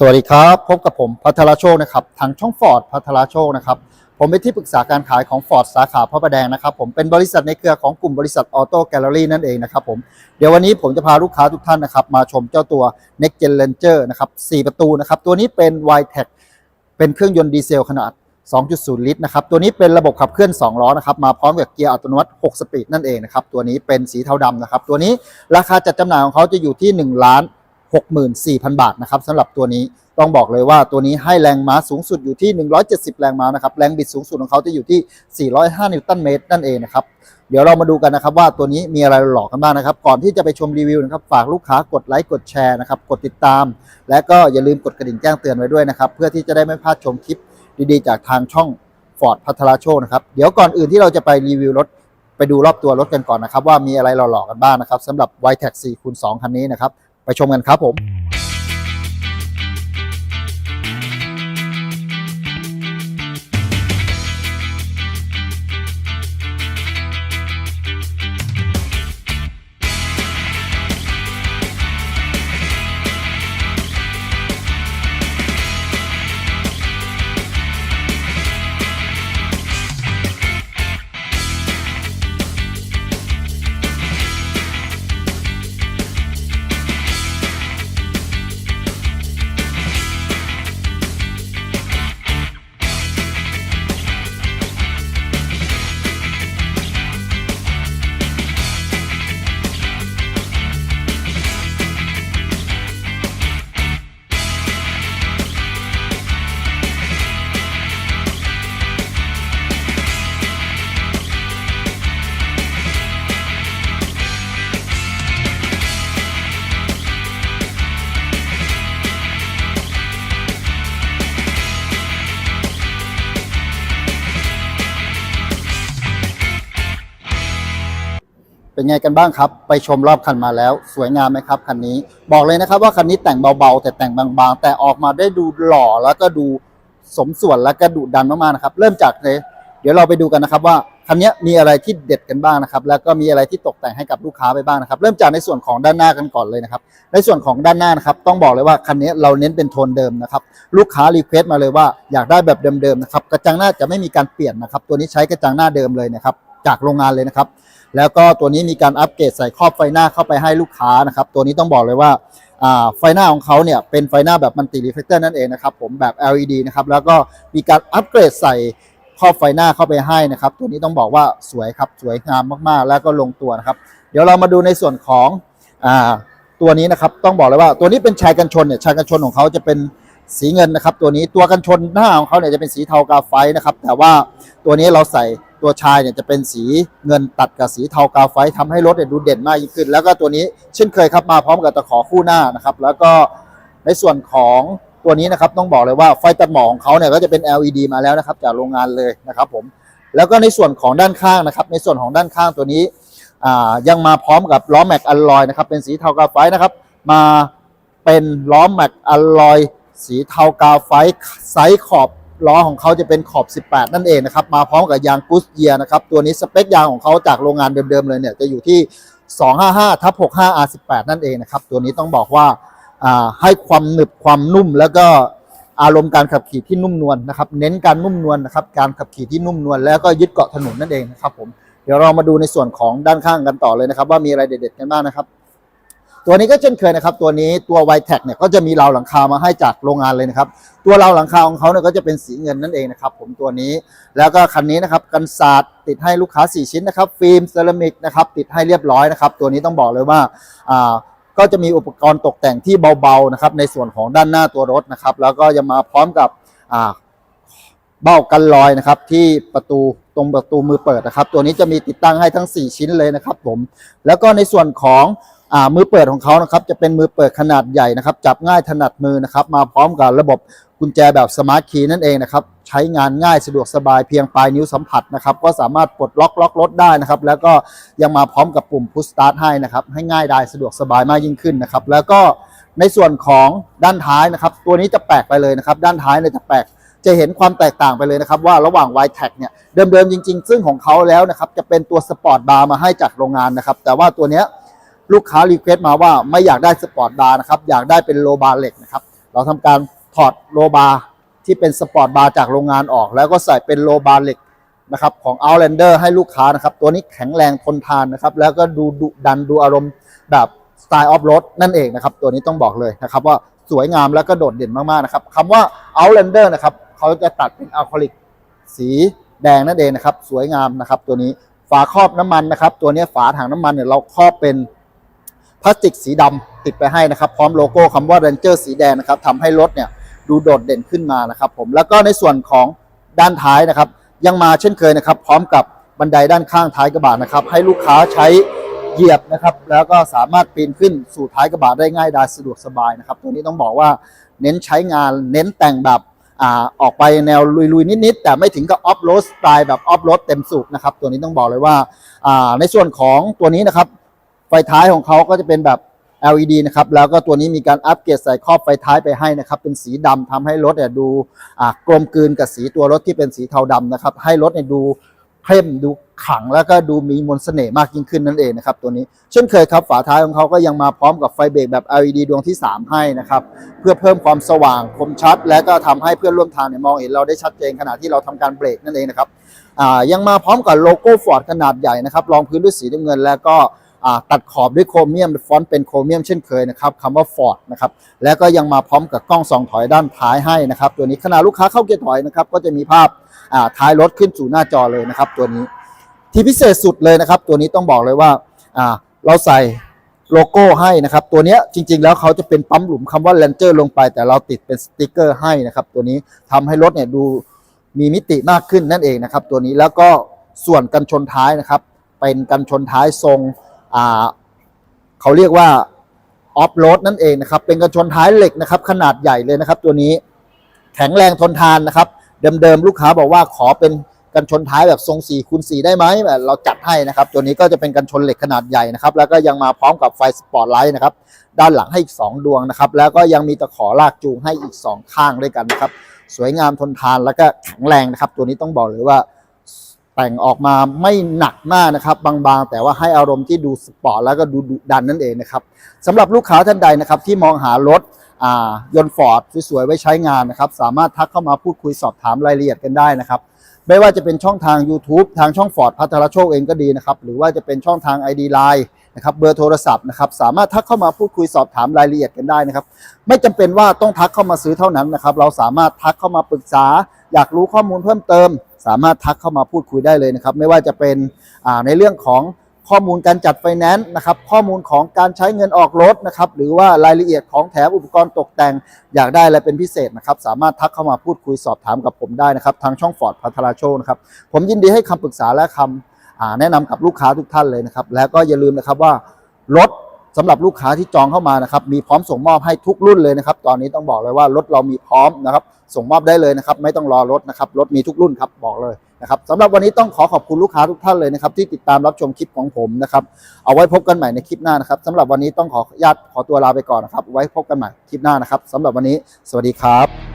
สวัสดีครับ พบกับผมพัทรโชคนะครับทางช่องฟอร์ดพัทรโชคนะครับผมเป็นที่ปรึกษาการขายของฟอร์ดสาขาพระประแดงนะครับผมเป็นบริษัทในเครือของกลุ่มบริษัทออโต้แกลเลอรี่นั่นเองนะครับผมเดี๋ยววันนี้ผมจะพาลูกค้าทุกท่านนะครับมาชมเจ้าตัว Next Gen Ranger นะครับ4ประตูนะครับตัวนี้เป็น y t e c เป็นเครื่องยนต์ดีเซลขนาด 2.0 ลิตรนะครับตัวนี้เป็นระบบขับเคลื่อน 2 ล้อนะครับมาพร้อมกับเกียร์อัตโนมัติ6สปีดนั่นเองนะครับตัวนี้เป็นสีเทาดำนะครับตัวนี้ราคาจัดจำหน่ายของเขาจะอยู่ที่1ล้าน 64,000 บาทนะครับสำหรับตัวนี้ต้องบอกเลยว่าตัวนี้ให้แรงม้าสูงสุดอยู่ที่ 170 แรงม้านะครับแรงบิดสูงสุดของเขาจะอยู่ที่ 405 นิวตันเมตรนั่นเองนะครับเดี๋ยวเรามาดูกันนะครับว่าตัวนี้มีอะไรหลอกกันบ้างนะครับ ก่อนที่จะไปชมรีวิวนะครับฝากลูกค้ากดไลค์กดแชร์นะครับกดติดตาม และก็อย่าลืมกดกระดิ่งแจ้งเตือนไว้ด้วยนะครับเพื่อที่จะได้ไม่พลาดชมคลิปดีๆ จากทางช่อง Ford พัทราโชนะครับเดี๋ยวก่อนอื่นที่เราจะไปรีวิวรถไปดูรอบตัวรถกันก่อนนะครับว่ามีอะไรหลอๆกันบ้างนะครับสำหรับ y t e c 4คูณ2คันนี้นะครับ ไปชมกันครับผม เป็นไงกันบ้างครับ ไปชมรอบคันมาแล้ว สวยงามไหมครับคันนี้ บอกเลยนะครับว่าคันนี้แต่งเบาๆ แต่แต่งบางๆ แต่ออกมาได้ดูหล่อแล้วก็ดูสมส่วนแล้วก็ดุดันมากๆนะครับ เริ่มจากเลยเดี๋ยวเราไปดูกันนะครับว่าคันนี้มีอะไรที่เด็ดกันบ้างนะครับ แล้วก็มีอะไรที่ตกแต่งให้กับลูกค้าไปบ้างนะครับ เริ่มจากในส่วนของด้านหน้ากันก่อนเลยนะครับ ในส่วนของด้านหน้านะครับ ต้องบอกเลยว่าคันนี้เราเน้นเป็นโทนเดิมนะครับ ลูกค้ารีเควสต์มาเลยว่าอยากได้แบบเดิมๆนะครับ กระจังหน้าจะไม่มีการเปลี่ยนนะครับ ตัวนี้ใช้กระจังหน้าเดิมเลยนะครับ จากโรงงานเลยนะครับ แล้วก็ตัวนี้มีการอัปเกรดใส่ครอบไฟหน้าเข้าไปให้ลูกค้านะครับ ตัวนี้ต้องบอกเลยว่าไฟหน้าของเขาเนี่ยเป็นไฟหน้าแบบมัลติรีเฟลเตอร์นั่นเองนะครับผมแบบ LED นะครับแล้วก็มีการอัปเกรดใส่ครอบไฟหน้าเข้าไปให้นะครับ ตัวนี้ต้องบอกว่าสวยครับสวยงามมากๆ แล้วก็ลงตัวนะครับ เดี๋ยวเรามาดูในส่วนของอตัวนี้นะครับต้องบอกเลยว่าตัวนี้เป็นชายกันชนเนี่ยชายกันชนของเขาจะเป็นสีเงินนะครับ ตัวนี้ตัวกันชนหน้าของเขาเนี่ยจะเป็นสีเทากาไฟนะครับ แต่ว่าตัวนี้เราใส่ ตัวชายเนี่ยจะเป็นสีเงินตัดกับสีเทากาไฟทำให้รถเนี่ยดูเด่นมากยิ่งขึ้น แล้วก็ตัวนี้เช่นเคยครับมาพร้อมกับตะขอคู่หน้านะครับ แล้วก็ในส่วนของตัวนี้นะครับต้องบอกเลยว่าไฟตัดหมอกของเขาเนี่ยก็จะเป็น LED มาแล้วนะครับ จากโรงงานเลยนะครับผมแล้วก็ในส่วนของด้านข้างนะครับ ในส่วนของด้านข้างตัวนี้ยังมาพร้อมกับล้อแม็กอลลอยนะครับเป็นสีเทากาไฟนะครับ มาเป็นล้อแม็กอลลอยสีเทากาไฟไซส์ขอบ ล้อของเขาจะเป็นขอบ 18 นั่นเองนะครับ มาพร้อมกับยางกุสเยียนะครับ ตัวนี้สเปคยางของเขาจากโรงงานเดิมๆเลยเนี่ยจะอยู่ที่ 255ทับ65 R18 นั่นเองนะครับ ตัวนี้ต้องบอกว่าอ่าให้ความหนึบความนุ่ม แล้วก็อารมณ์การขับขี่ที่นุ่มนวลนะครับ เน้นการนุ่มนวลนะครับ การขับขี่ที่นุ่มนวลแล้วก็ยึดเกาะถนนนั่นเองนะครับผม เดี๋ยวเรามาดูในส่วนของด้านข้างกันต่อเลยนะครับ ว่ามีอะไรเด็ดๆกันบ้างนะครับ ตัวนี้ก็เช่นเคยนะครับ ตัวนี้ตัว y t e c เนี่ยก็จะมีราวหลังคามาให้จากโรงงานเลยนะครับ ตัวราวหลังคาของเขาเนี่ยก็จะเป็นสีเงินนั่นเองนะครับ ผมตัวนี้แล้วก็คันนี้นะครับกันศาสตร์ติดให้ลูกค้า 4 ชิ้นนะครับ ฟิล์มเซรามิกนะครับติดให้เรียบร้อยนะครับ ตัวนี้ต้องบอกเลยว่าอ่าก็จะมีอุปกรณ์ตกแต่งที่เบาๆนะครับในส่วนของด้านหน้าตัวรถนะครับ แล้วก็ยังมาพร้อมกับอ่าเบ้ากันลอยนะครับที่ประตูตรงประตูมือเปิดนะครับ ตัวนี้จะมีติดตั้งให้ทั้ง 4 ชิ้นเลยนะครับผมแล้วก็ในส่วนของ อ่ามือเปิดของเขานะครับจะเป็นมือเปิดขนาดใหญ่นะครับ จับง่ายถนัดมือนะครับ มาพร้อมกับระบบกุญแจแบบสมาร์ทคีย์นั่นเองนะครับ ใช้งานง่ายสะดวกสบายเพียงปลายนิ้วสัมผัสนะครับ ก็สามารถปลดล็อกล็อกรถได้นะครับ แล้วก็ยังมาพร้อมกับปุ่ม push start ให้นะครับ ให้ง่ายดายสะดวกสบายมากยิ่งขึ้นนะครับ แล้วก็ในส่วนของด้านท้ายนะครับ ตัวนี้จะแปลกไปเลยนะครับ ด้านท้ายเนี่ยจะแปลกจะเห็นความแตกต่างไปเลยนะครับว่าระหว่าง y t e c เนี่ยเดิมๆจริง ๆ ซึ่งของเขาแล้วนะครับจะเป็นตัวสปอร์ตบาร์มาให้จากโรงงานนะครับแต่ว่าตัวเนี้ย ลูกค้ารีเควสต์มาว่าไม่อยากได้สปอร์ตบาร์นะครับ อยากได้เป็นโลบาร์เหล็กนะครับ เราทำการถอดโลบาร์ที่เป็นสปอร์ตบาร์จากโรงงานออก แล้วก็ใส่เป็นโลบาร์เหล็กนะครับของ Outlander ให้ลูกค้านะครับ ตัวนี้แข็งแรงทนทานนะครับ แล้วก็ดูดุดันดูอารมณ์แบบสไตล์ออฟโรดนั่นเองนะครับ ตัวนี้ต้องบอกเลยนะครับว่าสวยงามแล้วก็โดดเด่นมากๆนะครับคำว่า Outlander นะครับเขาจะตัดเป็นอะคริลิกสีแดงนั่นเองนะครับ สวยงามนะครับ ตัวนี้ฝาครอบน้ำมันนะครับ ตัวนี้ฝาถังน้ำมันเนี่ยเราครอบเป็น พลาสติกสีดำติดไปให้นะครับ พร้อมโลโก้คำว่า Ranger สีแดงนะครับทำให้รถเนี่ยดูโดดเด่นขึ้นมานะครับ ผมแล้วก็ในส่วนของด้านท้ายนะครับ ยังมาเช่นเคยนะครับ พร้อมกับบันไดด้านข้างท้ายกระบะนะครับ ให้ลูกค้าใช้เหยียบนะครับ แล้วก็สามารถปีนขึ้นสู่ท้ายกระบะได้ง่ายดายสะดวกสบายนะครับ ตัวนี้ต้องบอกว่าเน้นใช้งานเน้นแต่งแบบอ่าออกไปแนวลุยๆ นิด ๆ แต่ไม่ถึงกับออฟโรดสไตล์แบบออฟโรดเต็มสูบนะครับ ตัวนี้ต้องบอกเลยว่าอ่าในส่วนของตัวนี้นะครับ ไฟท้ายของเขาก็จะเป็นแบบ LED นะครับ แล้วก็ตัวนี้มีการอัปเกรดใส่ครอบไฟท้ายไปให้นะครับ เป็นสีดำทำให้รถเนี่ยดูกลมกลืนกับสีตัวรถที่เป็นสีเทาดำนะครับ ให้รถเนี่ยดูเข้มดูขังแล้วก็ดูมีมนต์เสน่ห์มากยิ่งขึ้นนั่นเองนะครับตัวนี้เช่นเคยครับฝาท้ายของเขาก็ยังมาพร้อมกับไฟเบรกแบบ LED ดวงที่ 3 ให้นะครับ เพื่อเพิ่มความสว่างคมชัด และก็ทำให้เพื่อนร่วมทางเนี่ยมองเห็นเราได้ชัดเจนขณะที่เราทำการเบรกนั่นเองนะครับยังมาพร้อมกับโลโก้ฟอร์ดขนาดใหญ่นะครับรองพื้นด้วยสีน้ำเงินแล้วก็ ตัดขอบด้วยโครเมียมฟอนต์เป็นโครเมียมเช่นเคยนะครับคำว่าฟอร์ดนะครับแล้วก็ยังมาพร้อมกับกล้องส่องถอยด้านท้ายให้นะครับตัวนี้ขณะลูกค้าเข้าเกียร์ถอยนะครับก็จะมีภาพท้ายรถขึ้นสู่หน้าจอเลยนะครับตัวนี้ที่พิเศษสุดเลยนะครับ ตัวนี้ต้องบอกเลยว่าเราใส่โลโก้ให้นะครับ ตัวนี้จริง ๆ แล้วเขาจะเป็นปั๊มหลุมคำว่า Ranger ลงไป แต่เราติดเป็นสติกเกอร์ให้นะครับ ตัวนี้ทำให้รถเนี่ยดูมีมิติมากขึ้นนั่นเองนะครับ ตัวนี้แล้วก็ส่วนกันชนท้ายนะครับ เป็นกันชนท้ายทรง เขาเรียกว่าออฟโรดนั่นเองนะครับ เป็นกันชนท้ายเหล็กนะครับ ขนาดใหญ่เลยนะครับ ตัวนี้แข็งแรงทนทานนะครับ เดิมๆลูกค้าบอกว่าขอเป็นกันชนท้ายแบบทรง4คูณ4ได้ไหมเราจัดให้นะครับ ตัวนี้ก็จะเป็นกันชนเหล็กขนาดใหญ่นะครับ แล้วก็ยังมาพร้อมกับไฟสปอร์ตไลท์นะครับ ด้านหลังให้อีก 2 ดวงนะครับ แล้วก็ยังมีตะขอลากจูงให้อีก 2 ข้างด้วยกันนะครับ สวยงามทนทานแล้วก็แข็งแรงนะครับ ตัวนี้ต้องบอกเลยว่า แต่งออกมาไม่หนักมากนะครับ บางๆ แต่ว่าให้อารมณ์ที่ดูสปอร์ตแล้วก็ดูดุดันนั่นเองนะครับสำหรับลูกค้าท่านใดนะครับที่มองหารถอ่ายนต์ฟอร์ดสวยๆไว้ใช้งานนะครับ สามารถทักเข้ามาพูดคุยสอบถามรายละเอียดกันได้นะครับไม่ว่าจะเป็นช่องทาง YouTube ทางช่องฟอร์ดพัทรโชคเองก็ดีนะครับ หรือว่าจะเป็นช่องทาง ID Line นะครับเบอร์โทรศัพท์นะครับสามารถทักเข้ามาพูดคุยสอบถามรายละเอียดกันได้นะครับ ไม่จำเป็นว่าต้องทักเข้ามาซื้อเท่านั้นนะครับ เราสามารถทักเข้ามาปรึกษา อยากรู้ข้อมูลเพิ่มเติม สามารถทักเข้ามาพูดคุยได้เลยนะครับ ไม่ว่าจะเป็นในเรื่องของข้อมูลการจัดไฟแนนซ์นะครับ ข้อมูลของการใช้เงินออกรถนะครับ หรือว่ารายละเอียดของแถมอุปกรณ์ตกแต่ง อยากได้อะไรเป็นพิเศษนะครับ สามารถทักเข้ามาพูดคุยสอบถามกับผมได้นะครับ ทางช่องฟอร์ดพัทราโชนะครับ ผมยินดีให้คำปรึกษาและคำ แนะนำกับลูกค้าทุกท่านเลยนะครับ แล้วก็อย่าลืมนะครับว่ารถสำหรับลูกค้าที่จองเข้ามานะครับ มีพร้อมส่งมอบให้ทุกรุ่นเลยนะครับ ตอนนี้ต้องบอกเลยว่ารถเรามีพร้อมนะครับ ส่งมอบได้เลยนะครับ ไม่ต้องรอรถนะครับ รถมีทุกรุ่นครับ บอกเลยนะครับสำหรับวันนี้ต้องขอขอบคุณลูกค้าทุกท่านเลยนะครับ ที่ติดตามรับชมคลิปของผมนะครับ เอาไว้พบกันใหม่ในคลิปหน้านะครับสำหรับวันนี้ต้องขอญาตขอตัวลาไปก่อนนะครับ ไว้พบกันใหม่คลิปหน้านะครับสำหรับวันนี้ สวัสดีครับ